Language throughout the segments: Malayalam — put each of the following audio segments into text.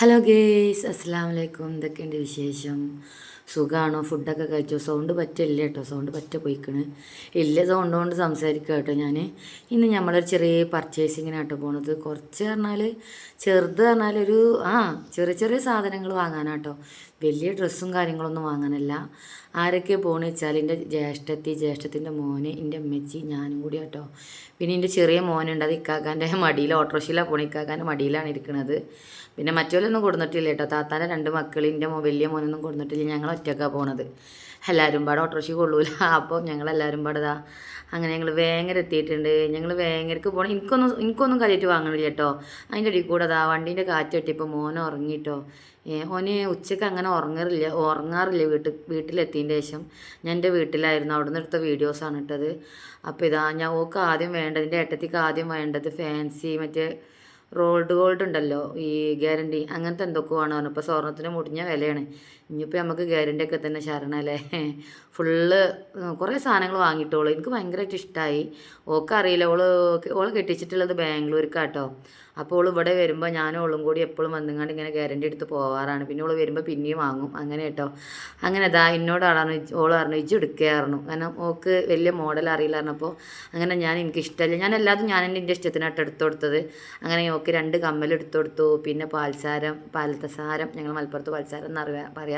ഹലോ ഗേയ്സ് അസ്സാം വലൈക്കും എന്തൊക്കെയുണ്ട് വിശേഷം? സുഖമാണോ ഫുഡൊക്കെ കഴിച്ചോ? സൗണ്ട് പറ്റില്ല കേട്ടോ. സൗണ്ട് പറ്റ പോയിക്കണ്. ഇല്ല സൗണ്ട് കൊണ്ട് സംസാരിക്കുക കേട്ടോ ഞാൻ ഇന്ന് നമ്മളൊരു ചെറിയ പർച്ചേസിങ്ങിന് കേട്ടോ പോണത്. കുറച്ച് പറഞ്ഞാൽ ചെറുത് പറഞ്ഞാൽ ഒരു ആ ചെറിയ ചെറിയ സാധനങ്ങൾ വാങ്ങാനാട്ടോ. വലിയ ഡ്രസ്സും കാര്യങ്ങളൊന്നും വാങ്ങാനല്ല. ആരൊക്കെ പോണെന്ന് വെച്ചാൽ എന്റെ ജ്യേഷ്ഠത്തി ജ്യേഷ്ഠത്തിന്റെ മോന് എന്റെ അമ്മച്ചി ഞാനും കൂടി കേട്ടോ പിന്നെ എന്റെ ചെറിയ മോനുണ്ട് അത് ഇക്കാക്കാന്റെ മടിയിൽ ഓട്ടോറിക്ഷയിലാണ് പോണേ. ഇക്കാക്കാന്റെ മടിയിലാണ് ഇരിക്കുന്നത് പിന്നെ മറ്റോലൊന്നും കൊടുത്തിട്ടില്ല കേട്ടോ. താത്താന്റെ രണ്ട് മക്കൾ എന്റെ വലിയ മോനൊന്നും കൊടുത്തിട്ടില്ല ഞങ്ങൾ ഒറ്റക്കാണ് പോണത്. എല്ലാവരും പാടെ ഓട്ടോറിക്ഷ കൊള്ളൂല. അപ്പോൾ ഞങ്ങളെല്ലാവരും പാടെ ഇതാ അങ്ങനെ ഞങ്ങൾ വേങ്ങര എത്തിയിട്ടുണ്ട്. ഞങ്ങൾ വേങ്ങരക്ക് പോകണം എനിക്കൊന്നും എനിക്കൊന്നും കാര്യമായിട്ട് വാങ്ങണില്ല കേട്ടോ. അതിന്റെ ഇടയിൽ കൂടെ അതാ വണ്ടീന്റെ കാറ്റ് തട്ടിയപ്പോൾ മോനെ ഉറങ്ങിയിട്ടോ ഓന് ഉച്ചയ്ക്ക് അങ്ങനെ ഉറങ്ങാറില്ല ഉറങ്ങാറില്ല വീട്ടിൽ വീട്ടിലെത്തിയതിന്റെ ശേഷം. ഞാൻ എന്റെ വീട്ടിലായിരുന്നു. അവിടെ നിന്ന് എടുത്ത വീഡിയോസാണ് ഇട്ടത്. അപ്പോൾ ഇതാ ഞാൻ ഓക്ക് ആദ്യം വേണ്ടത് എന്റെ ഏട്ടത്തിക്ക് ആദ്യം വേണ്ടത് ഫാൻസി മറ്റേ റോൾഡ് ഗോൾഡ് ഉണ്ടല്ലോ ഈ ഗ്യാരണ്ടി അങ്ങനത്തെ എന്തൊക്കെ വേണമെന്ന് പറഞ്ഞപ്പോൾ സ്വർണത്തിന് മുടിഞ്ഞ വിലയാണ്. ഇനിയിപ്പോൾ നമുക്ക് ഗ്യാരണ്ടി ഒക്കെ തന്നെ ശരണല്ലേ ഫുള്ള് കുറേ സാധനങ്ങൾ വാങ്ങിയിട്ടോളൂ. എനിക്ക് ഭയങ്കരമായിട്ട് ഇഷ്ടമായി ഓക്കറിയില്ല ഓൾ ഓൾ കെട്ടിച്ചിട്ടുള്ളത് ബാംഗ്ലൂർക്കാട്ടോ. അപ്പോൾ ഓൾ ഇവിടെ വരുമ്പോൾ ഞാനും ഓളും കൂടി എപ്പോഴും വന്നുകൊണ്ട് ഇങ്ങനെ ഗ്യാരണ്ടി എടുത്ത് പോവാറാണ്. പിന്നെ ഓൾ വരുമ്പോൾ പിന്നെയും വാങ്ങും. അങ്ങനെ കേട്ടോ. അങ്ങനെ ഇതാ എന്നോട് ആളാണ് ഓൾ പറഞ്ഞു ഇജ്ജ് എടുക്കുകയായിരുന്നു കാരണം ഓക്ക് വലിയ മോഡൽ അറിയില്ല പറഞ്ഞപ്പോൾ അങ്ങനെ ഞാൻ എനിക്ക് ഇഷ്ടമല്ല ഞാൻ എല്ലാതും ഞാൻ എന്റെ എന്റെ ഇഷ്ടത്തിനായിട്ട് എടുത്തു കൊടുത്തത്. അങ്ങനെ ഓക്ക് രണ്ട് കമ്മൽ എടുത്തു കൊടുത്തു. പിന്നെ പാൽസാരം പാലത്തസാരം ഞങ്ങൾ മലപ്പുറത്ത് പാൽസാരം എന്ന് പറയാം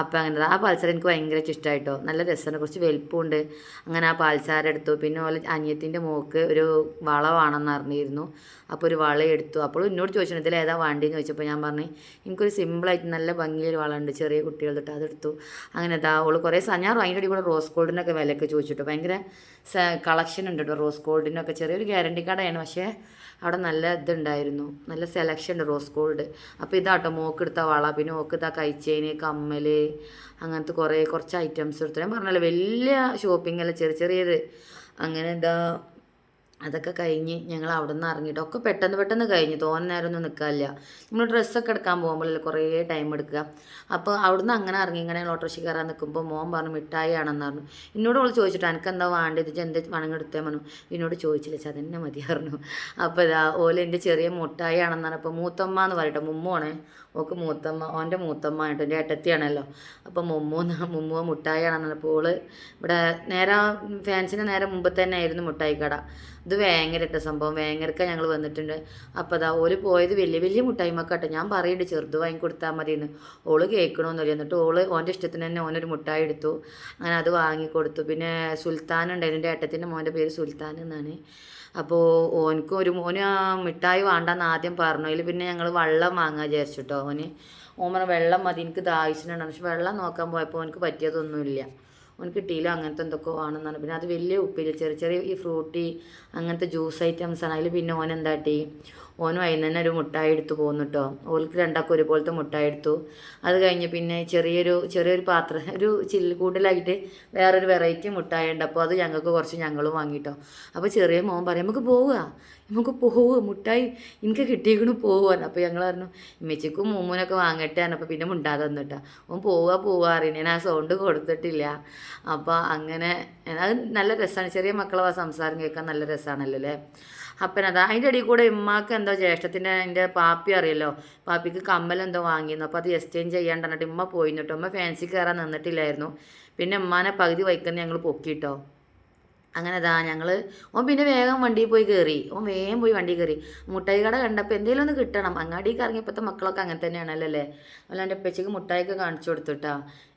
അപ്പോൾ അങ്ങനെ ആ പാൽസാര എനിക്ക് ഭയങ്കര ഇഷ്ടമായിട്ടോ നല്ല രസമാണ്. കുറച്ച് വലുപ്പമുണ്ട് അങ്ങനെ ആ പാൽസാര എടുത്തു. പിന്നെ ഓലെ അനിയത്തിന്റെ മോക്ക് ഒരു വള വേണമെന്ന് അറിഞ്ഞിരുന്നു അപ്പോൾ ഒരു വള എടുത്തു. അപ്പോൾ എന്നോട് ചോദിച്ചു ഇതിൽ ഏതാ വേണ്ടിയെന്ന് ചോദിച്ചപ്പോൾ ഞാൻ പറഞ്ഞു എനിക്കൊരു സിമ്പിളായിട്ട് നല്ല ഭംഗിയൊരു വള ഉണ്ട്. ചെറിയ കുട്ടികൾ തൊട്ട് അതെടുത്തു. അങ്ങനെ ഇതാ അവൾ കുറേ ഞാൻ അതിന്റെ അടി കൂടെ റോസ് ഗോൾഡിനൊക്കെ വിലയൊക്കെ ചോദിച്ചിട്ടു. ഭയങ്കര കളക്ഷൻ ഉണ്ട് കേട്ടോ. റോസ് ഗോൾഡിനൊക്കെ ചെറിയൊരു ഗ്യാരണ്ടി കടയാണ് പക്ഷേ അവിടെ നല്ല ഇതുണ്ടായിരുന്നു. നല്ല സെലക്ഷൻ ഉണ്ട് റോസ് ഗോൾഡ് അപ്പോൾ ഇതാട്ടോ. മോക്കെടുത്ത വള. പിന്നെ മോക്കെടുത്ത കൈച്ചേന് കമ്മൽ അങ്ങനത്തെ കുറേ കുറച്ച് ഐറ്റംസ് എടുത്തു. ഞാൻ പറഞ്ഞല്ലോ വലിയ ഷോപ്പിംഗ് അല്ല ചെറിയ ചെറിയത്. അങ്ങനെ എന്താ അതൊക്കെ കഴിഞ്ഞ് ഞങ്ങൾ അവിടെ നിന്ന് ഇറങ്ങിയിട്ട് ഒക്കെ പെട്ടെന്ന് പെട്ടെന്ന് കഴിഞ്ഞ്. തോന്നുന്ന നേരം ഒന്നും നിൽക്കാനില്ല നമ്മൾ ഡ്രസ്സൊക്കെ എടുക്കാൻ പോകുമ്പോഴല്ലേ കുറേ ടൈം എടുക്കുക. അപ്പോൾ അവിടുന്ന് അങ്ങനെ ഇറങ്ങി ഇങ്ങനെ ഓട്ടോറിക്ഷ കയറാൻ നിൽക്കുമ്പോൾ മോൻ പറഞ്ഞു മിഠായി ആണെന്ന് പറഞ്ഞു. എന്നോട് അവൾ ചോദിച്ചിട്ട് എനിക്ക് എന്താ വേണ്ടത്? ഇത് എന്ത് വണങ്ങെടുത്തേ പറഞ്ഞു. എന്നോട് ചോദിച്ചില്ല ചാ അതന്നെ മതിയായിരുന്നു. അപ്പോൾ ഇതാ ഓല എന്റെ ചെറിയ മുട്ടായി ആണെന്ന് പറഞ്ഞപ്പോൾ മൂത്തമ്മ എന്ന് പറയട്ടെ മുമ്മുവാണ് ഓക്ക് മൂത്തമ്മ ഓന്റെ മൂത്തമ്മ ആയിട്ട് എന്റെ ഏട്ടത്തിയാണല്ലോ. അപ്പോൾ മുമ്മൂന്ന് മുമ്മൂ മുമ്മു മുട്ടായി ആണെന്ന് പറഞ്ഞപ്പോൾ ഓൾ ഇവിടെ നേരെ ഫാൻസിന് നേരെ മുമ്പ് തന്നെ ആയിരുന്നു മുട്ടായി കട ഇത് വേങ്ങരട്ട സംഭവം. വേങ്ങരക്ക ഞങ്ങൾ വന്നിട്ടുണ്ട്. അപ്പോൾ അതാ ഓൽ പോയത് വലിയ വലിയ മുട്ടായി മക്കട്ടെ ഞാൻ പറയുന്നുണ്ട് ചെറുത് വാങ്ങി കൊടുത്താൽ മതി എന്ന് ഓൾ കേൾക്കണമെന്നില്ല എന്നിട്ട് ഓൾ ഓന്റെ ഇഷ്ടത്തിന് തന്നെ ഓനൊരു മുട്ടായി എടുത്തു. അങ്ങനെ അത് വാങ്ങിക്കൊടുത്തു പിന്നെ സുൽത്താൻ ഉണ്ടായിരുന്നു. എന്റെ ഏട്ടത്തിന്റെ മോന്റെ പേര് സുൽത്താൻ എന്നാണ്. അപ്പോൾ ഓനക്ക് ഒരു മോന് മിഠായി വേണ്ടെന്ന് ആദ്യം പറഞ്ഞു. അതിൽ പിന്നെ ഞങ്ങൾ വെള്ളം വാങ്ങാൻ വിചാരിച്ചിട്ടോ ഓന് ഓൻ വെള്ളം മതി എനിക്ക് ദാഹിച്ചിട്ടുണ്ടാണ് പക്ഷെ വെള്ളം നോക്കാൻ പോയപ്പോൾ എനിക്ക് പറ്റിയതൊന്നുമില്ല. ഓന് കിട്ടിയില്ല അങ്ങനത്തെ എന്തൊക്കെ ആണെന്നാണ്. പിന്നെ അത് വലിയ ഉപ്പില്ല ചെറിയ ചെറിയ ഈ ഫ്രൂട്ടി അങ്ങനത്തെ ജ്യൂസ് ഐറ്റംസ് ആണ് അതിൽ പിന്നെ ഓൻ എന്താട്ടി ഓനും വൈകുന്നേരം ഒരു മുട്ടായി എടുത്ത് പോകുന്നു കേട്ടോ ഓൾക്ക് രണ്ടാക്കും ഒരുപോലത്തെ മുട്ടായി എടുത്തു. അത് കഴിഞ്ഞ് പിന്നെ ചെറിയൊരു ചെറിയൊരു പാത്രം ഒരു ചില്ല് കൂടുതലായിട്ട് വേറൊരു വെറൈറ്റി മുട്ടായി ഉണ്ട്. അപ്പോൾ അത് ഞങ്ങൾക്ക് കുറച്ച് ഞങ്ങളും വാങ്ങിട്ടോ അപ്പോൾ ചെറിയ മോൻ പറയും നമുക്ക് പോവുക നമുക്ക് പോവുക മുട്ടായി എനിക്ക് കിട്ടിയേക്കണു പോവാൻ അപ്പോൾ ഞങ്ങൾ പറഞ്ഞു ഇമ്മച്ചിക്കും മൂമ്മൂനൊക്കെ വാങ്ങട്ടെ അപ്പോൾ പിന്നെ മുണ്ടാതെ വന്നിട്ടാ ഓൻ പോവുക പോവുക അറിയണേ ഞാൻ ആ സൗണ്ട് കൊടുത്തിട്ടില്ല. അപ്പോൾ അങ്ങനെ അത് നല്ല രസമാണ് ചെറിയ മക്കളെ ആ സംസാരം കേൾക്കാൻ നല്ല രസമാണല്ലോ അല്ലേ അപ്പം അതാ അതിന്റെ ഇടയിൽ കൂടെ ഉമ്മാക്ക് എന്തോ ജ്യേഷ്ഠത്തിന്റെ എന്റെ പാപ്പി അറിയല്ലോ. പാപ്പിക്ക് കമ്മൽ എന്തോ വാങ്ങിയിരുന്നു. അപ്പോൾ അത് എക്സ്ചേഞ്ച് ചെയ്യാണ്ട് പറഞ്ഞിട്ട് ഉമ്മ പോയിന്ന് കേട്ടോ. ഫാൻസി കയറാൻ നിന്നിട്ടില്ലായിരുന്നു. പിന്നെ ഉമ്മാനെ പകുതി വൈക്കുന്ന ഞങ്ങൾ പൊക്കിയിട്ടോ അങ്ങനെ അതാ ഞങ്ങൾ ഓൻ പിന്നെ വേഗം വണ്ടിയിൽ പോയി കയറി ഓൻ വേഗം പോയി വണ്ടി കയറി മുട്ടായി കട കണ്ടപ്പോൾ എന്തെങ്കിലും ഒന്ന് കിട്ടണം. അങ്ങാടിക്ക് ഇറങ്ങിയപ്പോഴത്തെ മക്കളൊക്കെ അങ്ങനെ തന്നെയാണല്ലോ അല്ലേ? അല്ല എന്റെ ഉപ്പച്ചക്ക് മുട്ടായിക്ക് കാണിച്ചു കൊടുത്തുട്ടാ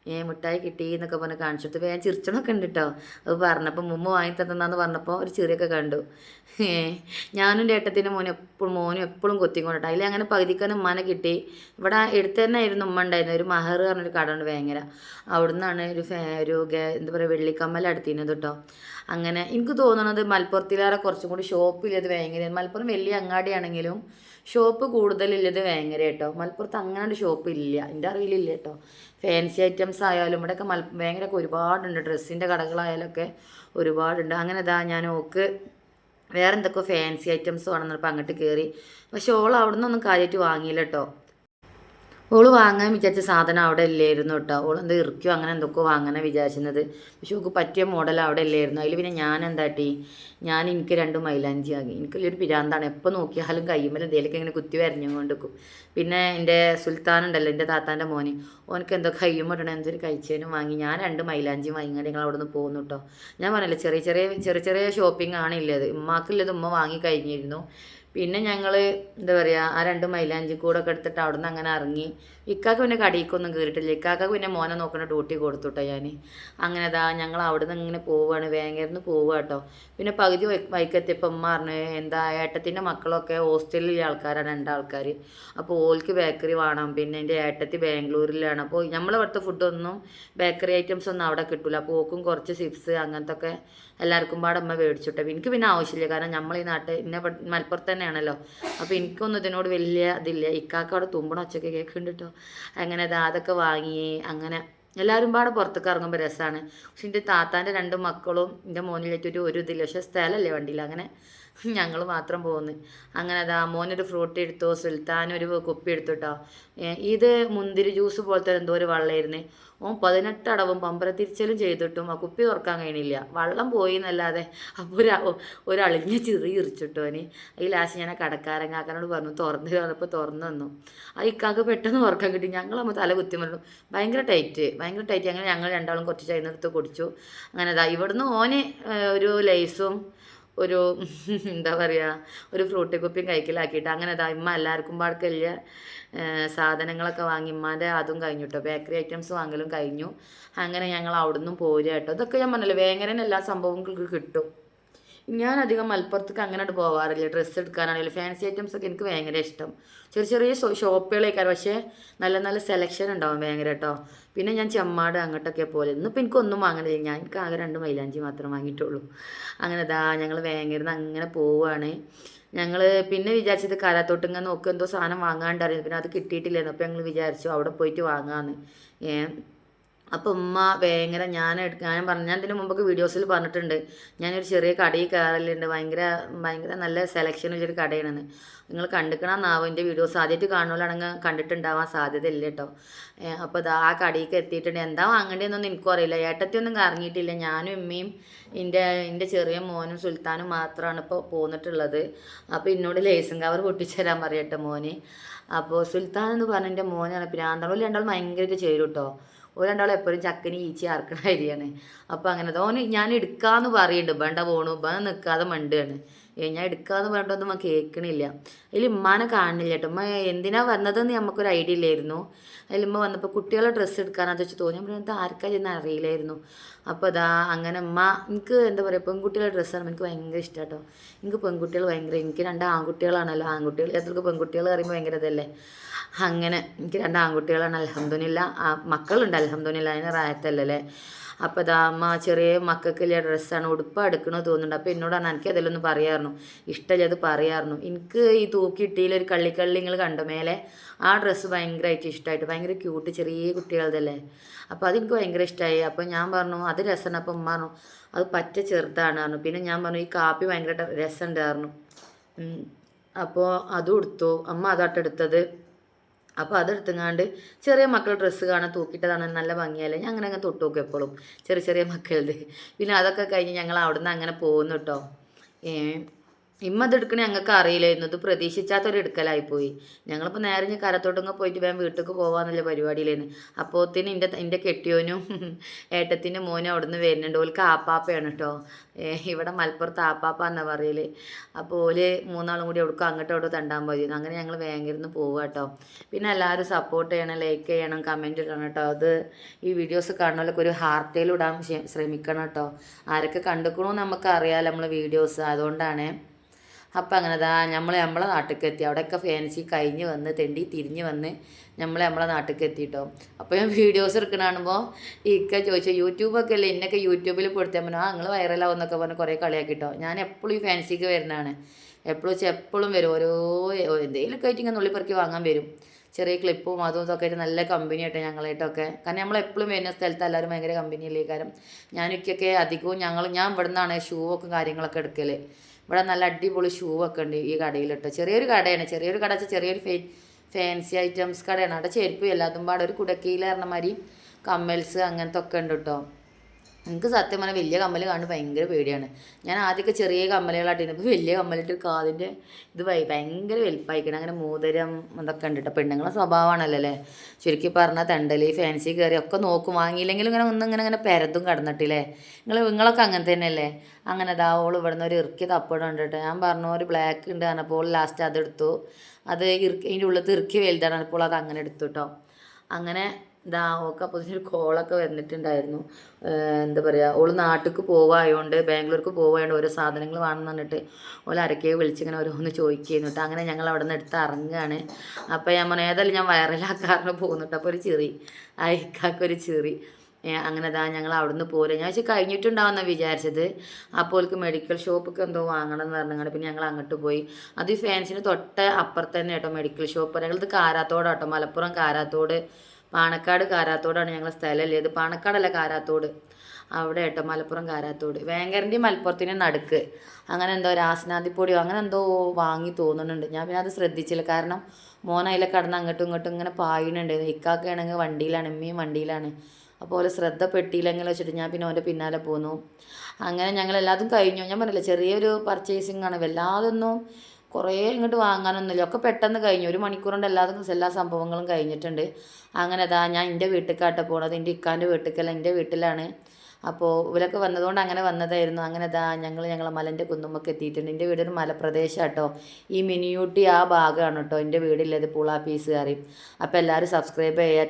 ഏ മുട്ടായി കിട്ടി എന്നൊക്കെ പറഞ്ഞ് കാണിച്ചിട്ട് വേഗം ചിരിച്ചണമൊക്കെ ഉണ്ട് കേട്ടോ അത് പറഞ്ഞപ്പോൾ മുമ്പ് വാങ്ങി തന്നെന്ന് പറഞ്ഞപ്പോൾ ഒരു ചെറിയൊക്കെ കണ്ടു. ഏ ഞാനും ഏട്ടത്തിന്റെ മോനും എപ്പോഴും മോനും എപ്പോഴും കൊത്തിക്കൊണ്ടിട്ട്. അതിൽ അങ്ങനെ പകുതിക്കാൻ ഉമ്മാനെ കിട്ടി. ഇവിടെ എടുത്ത് തന്നെ ആയിരുന്നു ഉമ്മ ഉണ്ടായിരുന്നു ഒരു മഹർ പറഞ്ഞൊരു കട ഉണ്ട് ഭയങ്കര അവിടുന്നാണ് ഒരു ഫേ ഒരു എന്താ പറയുക വെള്ളിക്കമ്മൽ അടുത്തിരുന്നത് കേട്ടോ അങ്ങനെ എനിക്ക് തോന്നുന്നത് മലപ്പുറത്തിലേറെ കുറച്ചും കൂടി ഷോപ്പില്ലത് ഭയങ്കര മലപ്പുറം വലിയ അങ്ങാടിയാണെങ്കിലും ഷോപ്പ് കൂടുതലുള്ളത് വേങ്ങര കേട്ടോ. മലപ്പുറത്ത് അങ്ങനെ ഒരു ഷോപ്പ് ഇല്ല. എന്റെ അറിവിലില്ല കേട്ടോ. ഫാൻസി ഐറ്റംസ് ആയാലും ഇവിടെയൊക്കെ മല വേങ്ങരൊക്കെ ഒരുപാടുണ്ട്. ഡ്രസ്സിന്റെ കടകളായാലൊക്കെ ഒരുപാടുണ്ട്. അങ്ങനെ ഇതാ ഞാൻ ഓക്ക് വേറെ എന്തൊക്കെ ഫാൻസി ഐറ്റംസ് വേണമെന്നപ്പോൾ അങ്ങോട്ട് കയറി പക്ഷേ ഓൾ അവിടെ നിന്നൊന്നും കാര്യമായിട്ട് വാങ്ങിയില്ല കേട്ടോ. ഓൾ വാങ്ങാൻ വിചാരിച്ച സാധനം അവിടെ ഇല്ലായിരുന്നു കേട്ടോ. ഓൾ എന്താ ഇറക്കിയോ? അങ്ങനെ എന്തൊക്കെയോ വാങ്ങാനാണ് വിചാരിച്ചിരുന്നത്. പക്ഷെ ഓക്ക് പറ്റിയ മോഡൽ അവിടെ ഇല്ലായിരുന്നു. അതിൽ പിന്നെ ഞാൻ എന്താട്ടി ഞാൻ എനിക്ക് രണ്ട് മൈലാഞ്ചി എനിക്ക് ഒരു പിരാന്താണ്. എപ്പോൾ നോക്കിയാലും കയ്യുമ്പോൾ എന്തെങ്കിലുമൊക്കെ ഇങ്ങനെ കുത്തി വരഞ്ഞു കൊണ്ടിരിക്കും പിന്നെ എന്റെ സുൽത്താൻ ഉണ്ടല്ലോ എന്റെ താത്താന്റെ മോന്. ഓനക്ക് എന്തോ കയ്യും എന്തൊരു കഴിച്ചേനും വാങ്ങി. ഞാൻ രണ്ട് മൈലാഞ്ചി വാങ്ങിയാൽ നിങ്ങൾ അവിടെ നിന്ന് പോകുന്നു കേട്ടോ ഞാൻ പറഞ്ഞില്ല ചെറിയ ചെറിയ ചെറിയ ചെറിയ ഷോപ്പിംഗ് ആണ് ഇല്ലത്. ഉമ്മാക്കുള്ളത് ഉമ്മ വാങ്ങി കഴിഞ്ഞിരുന്നു. പിന്നെ ഞങ്ങൾ എന്താ പറയുക ആ രണ്ട് മൈലാഞ്ചി കൂടൊക്കെ എടുത്തിട്ട് അവിടെ നിന്ന് അങ്ങനെ ഇറങ്ങി. ഇക്കാക്ക് പിന്നെ കടിക്കൊന്നും കയറിയിട്ടില്ല ഇക്കാക്ക് പിന്നെ മോനെ നോക്കുന്ന ഡ്യൂട്ടി കൊടുത്തുട്ടോ ഞാൻ അങ്ങനെ അതാ ഞങ്ങൾ അവിടെ നിന്ന് ഇങ്ങനെ പോവുകയാണ് വേങ്ങരുന്ന് പോവുക കേട്ടോ പിന്നെ പകുതി വൈക്കത്തിയപ്പം ഉമ്മ പറഞ്ഞു എന്താ ഏട്ടത്തിന്റെ മക്കളൊക്കെ ഹോസ്റ്റലിലെ ആൾക്കാരാണ് രണ്ടാൾക്കാർ അപ്പോൾ ഓൾക്ക് ബേക്കറി വേണം. പിന്നെ എന്റെ ഏട്ടത്തി ബാംഗ്ലൂരിലാണ്. അപ്പോൾ നമ്മളിവിടുത്തെ ഫുഡൊന്നും ബേക്കറി ഐറ്റംസ് ഒന്നും അവിടെ കിട്ടില്ല അപ്പോൾ ഓക്കും കുറച്ച് ചിപ്സ് അങ്ങനത്തെ ഒക്കെ എല്ലാവർക്കും പാടെ അമ്മ മേടിച്ചിട്ടെ എനിക്ക് പിന്നെ ആവശ്യമില്ല. കാരണം നമ്മൾ ഈ നാട്ടിൽ ഇന്നെ മലപ്പുറത്ത് തന്നെയാണല്ലോ. അപ്പോൾ എനിക്കൊന്നും ഇതിനോട് വലിയ ഇതില്ല. ഇക്കാക്ക അവിടെ തുമ്പണ ഒച്ചയൊക്കെ കേൾക്കുന്നുണ്ട് അങ്ങനെ അതൊക്കെ വാങ്ങി. അങ്ങനെ എല്ലാവരും പാടെ പുറത്തേക്ക് ഇറങ്ങുമ്പോൾ രസമാണ് പക്ഷെ എന്റെ താത്താന്റെ രണ്ട് മക്കളും എന്റെ മോനിലേറ്റൊരു ഒരു ഇതില്ല. പക്ഷേ സ്ഥലമല്ലേ വണ്ടിയിൽ അങ്ങനെ ഞങ്ങൾ മാത്രം പോകുന്നു അങ്ങനെ അതാ മോനൊരു ഫ്രൂട്ട് എടുത്തു സുൽത്താൻ ഒരു കുപ്പി എടുത്തു കേട്ടോ ഇത് മുന്തിരി ജ്യൂസ് പോലത്തെ എന്തോ ഒരു വെള്ളമായിരുന്നു ഓ പതിനെട്ട് അടവും പമ്പര തിരിച്ചലും ചെയ്തിട്ടും ആ കുപ്പി തുറക്കാൻ കഴിയണില്ല. വള്ളം പോയി എന്നല്ലാതെ അപ്പോൾ ഒരു ഒരു അളിഞ്ഞ ചിറി ഇറിച്ചിട്ടോ അവന് ഈ ലാസ്റ്റ് ഞാൻ ആ കടക്കാരൻ പറഞ്ഞു തുറന്ന് പറഞ്ഞപ്പോൾ തുറന്നു തന്നു ആ ഇക്കാക്ക് പെട്ടെന്ന് ഉറക്കാൻ കിട്ടി. ഞങ്ങളമ്മ തല കുത്തി മറന്നു ഭയങ്കര ടൈറ്റ് ഭയങ്കര ടൈറ്റ്. അങ്ങനെ ഞങ്ങൾ രണ്ടാളും കുറച്ച് ചൈനെടുത്ത് കുടിച്ചു. അങ്ങനെ അതാ ഇവിടുന്ന് ഓന് ഒരു ലേസും ഒരു എന്താ പറയുക ഒരു ഫ്രൂട്ടി കുപ്പിയും കൈക്കലാക്കിയിട്ട് അങ്ങനെ ഇതാ ഇമ്മ എല്ലാവർക്കും പാടക്കല്ല സാധനങ്ങളൊക്കെ വാങ്ങി. ഇമ്മാന്റെ അതും കഴിഞ്ഞു കേട്ടോ ബേക്കറി ഐറ്റംസ് വാങ്ങലും കഴിഞ്ഞു. അങ്ങനെ ഞങ്ങൾ അവിടുന്ന് പോരുക കേട്ടോ ഇതൊക്കെ ഞാൻ പറഞ്ഞല്ലോ വേങ്ങരൻ എല്ലാ സംഭവങ്ങൾക്കും കിട്ടും. ഞാൻ അധികം മലപ്പുറത്തേക്ക് അങ്ങനെ പോകാറില്ല ഡ്രസ്സ് എടുക്കാനാണെങ്കിലും ഫാൻസി ഐറ്റംസ് ഒക്കെ എനിക്ക് ഭയങ്കര ഇഷ്ടം. ചെറിയ ചെറിയ ഷോപ്പുകളേക്കാർ പക്ഷേ നല്ല നല്ല സെലക്ഷൻ ഉണ്ടാവും ഭയങ്കര കേട്ടോ പിന്നെ ഞാൻ ചെമ്മാട് അങ്ങോട്ടൊക്കെ പോലെ ഇന്നിപ്പോൾ എനിക്കൊന്നും വാങ്ങണില്ല. ഞാൻ എനിക്ക് ആകെ രണ്ട് മൈലാഞ്ചി മാത്രം വാങ്ങിയിട്ടുള്ളൂ. അങ്ങനെ ദാ ഞങ്ങൾ വേങ്ങരുന്ന് അങ്ങനെ പോവുകയാണ് ഞങ്ങൾ പിന്നെ വിചാരിച്ചത് കാലാത്തോട്ടിങ്ങനെ നോക്കുക എന്തോ സാധനം വാങ്ങാണ്ടായിരുന്നു പിന്നെ അത് കിട്ടിയിട്ടില്ലായിരുന്നു അപ്പോൾ ഞങ്ങൾ വിചാരിച്ചു അവിടെ പോയിട്ട് വാങ്ങാമെന്ന് ഏ അപ്പോൾ ഉമ്മ ഭയങ്കര ഞാൻ ഞാൻ പറഞ്ഞു ഞാൻ ഇതിന് മുമ്പൊക്കെ വീഡിയോസിൽ പറഞ്ഞിട്ടുണ്ട്. ഞാനൊരു ചെറിയ കടയിൽ കയറലുണ്ട്. ഭയങ്കര ഭയങ്കര നല്ല സെലക്ഷൻ സെലക്ഷനുള്ളൊരു കടയാണെന്ന്. നിങ്ങൾ കണ്ടിക്കണമെന്നാവും എന്റെ വീഡിയോസ് ആദ്യമായിട്ട് കാണുമ്പോഴാണെങ്കിൽ കണ്ടിട്ടുണ്ടാവാൻ സാധ്യതയില്ല കേട്ടോ. അപ്പോൾ ഇതാ ആ കടയിലേക്ക് എത്തിയിട്ടുണ്ട്. എന്താ വാങ്ങേണ്ടതെന്നൊന്നും എനിക്കും അറിയില്ല. ഏട്ടത്തിയൊന്നും കറങ്ങിയിട്ടില്ല. ഞാനും ഉമ്മയും എന്റെ എന്റെ ചെറിയ മോനും സുൽത്താനും മാത്രമാണ് ഇപ്പോൾ പോന്നിട്ടുള്ളത്. അപ്പോൾ എന്നോട് ലേസും കവർ പൊട്ടിച്ചു തരാൻ പറയട്ടെ മോന്. അപ്പോൾ സുൽത്താൻ എന്ന് പറഞ്ഞ എന്റെ മോനാണ്. പ്രാന്തളം രണ്ടാളും ഭയങ്കരമായിട്ട് ചേരും കേട്ടോ. ഒരു രണ്ടാളും എപ്പോഴും ചക്കനി ഈച്ചി ആർക്കണ അരിയാണ്. അപ്പോൾ അങ്ങനെ ഓന് ഞാൻ എടുക്കാന്ന് പറയുന്നുണ്ട് വേണ്ട പോണു? ഇപ്പം നിൽക്കാതെ മണ്ടാണ് ഞാൻ എടുക്കാന്ന് പറഞ്ഞിട്ടൊന്നും ഒന്നും കേൾക്കണില്ല അതിൽ ഉമ്മാനെ കാണുന്നില്ല കേട്ടോ. ഉമ്മ എന്തിനാ വന്നതെന്ന് നമുക്കൊരു ഐഡിയ ഇല്ലായിരുന്നു. അതിൽ ഉമ്മ വന്നപ്പോൾ കുട്ടികളെ ഡ്രസ്സ് എടുക്കാനാന്ന് വെച്ച് തോന്നി അപ്പോൾ എന്താ ആർക്കാ ചെന്ന് അറിയില്ലായിരുന്നു. അപ്പോൾ അതാ അങ്ങനെ ഉമ്മ എനിക്ക് എന്താ പറയുക പെൺകുട്ടികളുടെ ഡ്രസ്സാണ് എനിക്ക് ഭയങ്കര ഇഷ്ടം കേട്ടോ. എനിക്ക് പെൺകുട്ടികൾ ഭയങ്കര എനിക്ക് രണ്ട് ആൺകുട്ടികളാണല്ലോ. ആൺകുട്ടികൾ എത്ര പെൺകുട്ടികൾ പറയുമ്പോൾ ഭയങ്കര ഇതല്ലേ. അങ്ങനെ എനിക്ക് രണ്ട് ആൺകുട്ടികളാണ് അലഹമ്മദില്ല മക്കളുണ്ട് അലഹമ്മദില്ല അതിന് റായത്തല്ലേ അപ്പോൾ ഇതാ അമ്മ ചെറിയ മക്കൾക്കില്ല ഡ്രസ്സാണ് ഉടുപ്പ് എടുക്കണമെന്ന് തോന്നുന്നുണ്ട്. അപ്പോൾ എന്നോടാണ് എനിക്ക് അതിലൊന്നും പറയാറുന്നു ഇഷ്ടമില്ല അത് പറയാറുന്നു എനിക്ക് ഈ തൂക്കിയിട്ടിയിൽ ഒരു കള്ളിക്കള്ളി നിങ്ങൾ കണ്ടോ മേലെ? ആ ഡ്രസ്സ് ഭയങ്കരമായിട്ട് ഇഷ്ടമായിട്ട് ഭയങ്കര ക്യൂട്ട് ചെറിയ കുട്ടികളതല്ലേ അപ്പോൾ അതെനിക്ക് ഭയങ്കര ഇഷ്ടമായി അപ്പോൾ ഞാൻ പറഞ്ഞു അത് രസമാണ്. അപ്പോൾ അമ്മ പറഞ്ഞു അത് പറ്റ ചെറുതാണ് പറഞ്ഞു. പിന്നെ ഞാൻ പറഞ്ഞു ഈ കാപ്പി ഭയങ്കര രസമുണ്ടായിരുന്നു അപ്പോൾ അതും എടുത്തു. അമ്മ അതാട്ട് എടുത്തത്. അപ്പോൾ അതെടുത്തുങ്ങാണ്ട് ചെറിയ മക്കൾ ഡ്രസ്സ് കാണാൻ തൂക്കിയിട്ടതാണ് നല്ല ഭംഗിയല്ലേ ഞാൻ അങ്ങനെ അങ്ങ് തൊട്ട് നോക്കും എപ്പോഴും ചെറിയ ചെറിയ മക്കളുടെ പിന്നെ അതൊക്കെ കഴിഞ്ഞ് ഞങ്ങൾ അവിടെ നിന്ന് അങ്ങനെ പോകുന്നു കേട്ടോ ഇമ്മ അത് എടുക്കണേ ഞങ്ങൾക്ക് അറിയില്ലായിരുന്നു ഇത് പ്രതീക്ഷിച്ചാത്തൊരു എടുക്കലായിപ്പോയി ഞങ്ങളിപ്പോൾ നേരെ ഞാൻ കരത്തോട്ടങ്ങ് പോയിട്ട് വേഗം വീട്ടിലേക്ക് പോകാന്നുള്ള പരിപാടിയിലായിരുന്നു അപ്പോത്തിന് എന്റെ എന്റെ കെട്ടിയോനും ഏട്ടത്തിന്റെ മോനും അവിടെ നിന്ന് വരുന്നുണ്ട്. ഓൽക്ക് ആപ്പാപ്പയാണ് കേട്ടോ ഇവിടെ മലപ്പുറത്ത് ആപ്പാപ്പ എന്നാ പറയൽ. അപ്പോൾ ഓൽ മൂന്നാളും കൂടി എവിടേക്കും അങ്ങോട്ടും അവിടെ തണ്ടാൻ പോയി. അങ്ങനെ ഞങ്ങൾ വേങ്ങിരുന്ന് പോവുക കേട്ടോ പിന്നെ എല്ലാവരും സപ്പോർട്ട് ചെയ്യണം ലൈക്ക് ചെയ്യണം കമന്റ് ഇടണം കേട്ടോ അത് ഈ വീഡിയോസ് കാണുന്നവരൊക്കെ ഒരു ഹാർട്ടേലിടാൻ ശ്ര- ശ്രമിക്കണം കേട്ടോ ആരൊക്കെ കണ്ടുക്കണമെന്ന് നമുക്ക് അറിയാമല്ലോ നമ്മൾ വീഡിയോസ് അതുകൊണ്ടാണ് അപ്പം അങ്ങനെ ദാ നമ്മൾ നമ്മളെ നാട്ടിലേക്ക് എത്തി അവിടെയൊക്കെ ഫാൻസി കഴിഞ്ഞ് വന്ന് തെണ്ടി തിരിഞ്ഞ് വന്ന് നമ്മൾ നമ്മളെ നാട്ടിലേക്ക് എത്തിയിട്ടോ അപ്പോൾ ഞാൻ വീഡിയോസ് എടുക്കണ കാണുമ്പോൾ ഇക്ക ചോദിച്ചു യൂട്യൂബൊക്കെ അല്ലേ? ഇന്നൊക്കെ യൂട്യൂബിൽ പെടുത്താൻ പറഞ്ഞു ആ നിങ്ങൾ വൈറലാവും എന്നൊക്കെ പറഞ്ഞ് കുറേ കളിയാക്കിട്ടോ. ഞാൻ എപ്പോഴും ഈ ഫാൻസിക്ക് വരുന്നതാണ്. എപ്പോഴും എപ്പോഴും വരും. ഓരോ എന്തെങ്കിലുമൊക്കെ ആയിട്ട് ഇങ്ങനെ നുള്ളിപ്പറക്കി വാങ്ങാൻ വരും. ചെറിയ ക്ലിപ്പും അതും ഇതൊക്കെ ആയിട്ട് നല്ല കമ്പനി ആയിട്ട് ഞങ്ങളായിട്ടൊക്കെ. കാരണം നമ്മൾ എപ്പോഴും വരുന്ന സ്ഥലത്ത് എല്ലാവരും ഭയങ്കര കമ്പനിയല്ലേ കാരണം ഞാനൊക്കെ അധികവും ഞങ്ങൾ ഞാൻ ഇവിടെ നിന്നാണ് ഷൂ ഒക്കെ കാര്യങ്ങളൊക്കെ എടുക്കൽ ഇവിടെ നല്ല അടിപൊളി ഷൂ ഒക്കെ ഉണ്ട് ഈ കടയിലിട്ട്. ചെറിയൊരു കടയാണ്. ചെറിയൊരു കട വെച്ചാൽ ചെറിയൊരു ഫേ ഫാൻസി ഐറ്റംസ് കടയാണ്. അവിടെ ചെരുപ്പ് എല്ലാതും പാടെ. ഒരു കുടക്കയിൽ പറഞ്ഞ മാതിരി കമ്മൽസ് അങ്ങനത്തെ ഒക്കെ ഉണ്ട് കേട്ടോ എനിക്ക് സത്യം പറഞ്ഞാൽ വലിയ കമ്മൽ കാണുന്നത് ഭയങ്കര പേടിയാണ്. ഞാൻ ആദ്യമൊക്കെ ചെറിയ കമ്മലുകളാട്ടിരുന്നു. ഇപ്പോൾ വലിയ കമ്മലിട്ട് കാതിന്റെ ഇത് ഭയങ്കര വലുപ്പമായിക്കണം അങ്ങനെ മോതിരം ഇതൊക്കെ ഉണ്ട് കേട്ടോ പെണ്ണുങ്ങളെ സ്വഭാവമാണല്ലോ അല്ലേ? ചുരുക്കി പറഞ്ഞാൽ തെണ്ടൽ ഫാൻസി കയറി ഒക്കെ നോക്കും. വാങ്ങിയില്ലെങ്കിലും ഇങ്ങനെ ഒന്നും ഇങ്ങനെ ഇങ്ങനെ പെരതും കിടന്നിട്ടില്ലേ? നിങ്ങൾ നിങ്ങളൊക്കെ അങ്ങനെ തന്നെയല്ലേ? അങ്ങനെ അതാ ഓൾ ഇവിടുന്ന് ഒരു ഇറുക്കി തപ്പിടുണ്ട് കേട്ടോ ഞാൻ പറഞ്ഞു ഒരു ബ്ലാക്ക് ഉണ്ട് പറഞ്ഞപ്പോൾ ലാസ്റ്റ് അതെടുത്തു അത് ഇറുക്കി അതിന്റെ ഉള്ളിൽ ഇറുക്കി വലുതാണ് അപ്പോൾ അത് അങ്ങനെ എടുത്തു കേട്ടോ അങ്ങനെ അപ്പോൾ ഒരു കോളൊക്കെ വന്നിട്ടുണ്ടായിരുന്നു. എന്താ പറയുക ഓൾ നാട്ടിലേക്ക് പോവായതുകൊണ്ട് ബാംഗ്ലൂർക്ക് പോവായതുകൊണ്ട് ഓരോ സാധനങ്ങൾ വേണമെന്ന് പറഞ്ഞിട്ട് ഓല അരക്കേ വിളിച്ചിങ്ങനെ ഓരോന്ന് ചോദിക്കുന്നു കേട്ടോ അങ്ങനെ ഞങ്ങൾ അവിടെ നിന്ന് എടുത്ത് ഇറങ്ങുകയാണ് അപ്പോൾ ഞാൻ പറഞ്ഞു ഏതായാലും ഞാൻ വൈറലാക്കാറിന് പോകുന്നുണ്ട് അപ്പോൾ ഒരു ചെറി അയക്കാക്കൊരു ചെറി. അങ്ങനെ ദാ ഞങ്ങൾ അവിടുന്ന് പോരെ. ഞാൻ വെച്ചാൽ കഴിഞ്ഞിട്ടുണ്ടാവുന്ന വിചാരിച്ചത്. അപ്പോൾ ഓൾക്ക് മെഡിക്കൽ ഷോപ്പൊക്കെ എന്തോ വാങ്ങണം എന്ന് പറഞ്ഞാൽ പിന്നെ ഞങ്ങൾ അങ്ങോട്ട് പോയി. അത് ഈ ഫാൻസിന് തൊട്ട് അപ്പുറത്ത് തന്നെ കേട്ടോ മെഡിക്കൽ ഷോപ്പ്. ഞങ്ങളിത് കാരാത്തോട് കേട്ടോ മലപ്പുറം കാരാത്തോട്. പാണക്കാട് കാരാത്തോടാണ് ഞങ്ങളുടെ സ്ഥലമല്ലേ ഇത് പാണക്കാടല്ല കാരാത്തോട്. അവിടെ കേട്ടോ മലപ്പുറം കാരാത്തോട്. വേങ്കരന്റെയും മലപ്പുറത്തിന്റെയും നടുക്ക്. അങ്ങനെ എന്തോ രാസനാദിപ്പൊടിയോ അങ്ങനെ എന്തോ വാങ്ങി തോന്നുന്നുണ്ട്. ഞാൻ പിന്നെ അത് ശ്രദ്ധിച്ചില്ല. കാരണം മോൻ അതിലെ കടന്ന് അങ്ങോട്ടും ഇങ്ങോട്ടും ഇങ്ങനെ പായണുണ്ട് ഇക്കാക്കയാണെങ്കിൽ വണ്ടിയിലാണ് ഉമ്മയും വണ്ടിയിലാണ്. അപ്പോൾ ശ്രദ്ധ പെട്ടിയില്ലെങ്കിൽ വെച്ചിട്ട് ഞാൻ പിന്നെ അവന്റെ പിന്നാലെ പോന്നു. അങ്ങനെ ഞങ്ങൾ എല്ലാതും കഴിഞ്ഞു. ഞാൻ പറഞ്ഞില്ല ചെറിയൊരു പർച്ചേസിങ് ആണ്. വല്ലാതൊന്നും കുറേ ഇങ്ങോട്ട് വാങ്ങാനൊന്നുമില്ല. ഒക്കെ പെട്ടെന്ന് കഴിഞ്ഞു. ഒരു മണിക്കൂറുണ്ട് എല്ലാ എല്ലാ സംഭവങ്ങളും കഴിഞ്ഞിട്ടുണ്ട്. അങ്ങനെ അതാ ഞാൻ എന്റെ വീട്ടിലേക്കാട്ട പോണത്. എന്റെ ഇക്കാന്റെ വീട്ടിലേക്കല്ല എന്റെ വീട്ടിലാണ്. അപ്പോൾ ഇവരൊക്കെ വന്നതുകൊണ്ട് അങ്ങനെ വന്നതായിരുന്നു. അങ്ങനെ അതാ ഞങ്ങൾ ഞങ്ങളെ മലന്റെ കുന്നുമ്മൊക്കെ എത്തിയിട്ടുണ്ട്. എന്റെ വീടൊരു മലപ്രദേശം കേട്ടോ ഈ മിനിയൂട്ടി ആ ഭാഗമാണ് കേട്ടോ. എന്റെ വീടില്ലത് പൂളാ പീസ് കറി അപ്പോൾ എല്ലാവരും സബ്സ്ക്രൈബ് ചെയ്യാൻ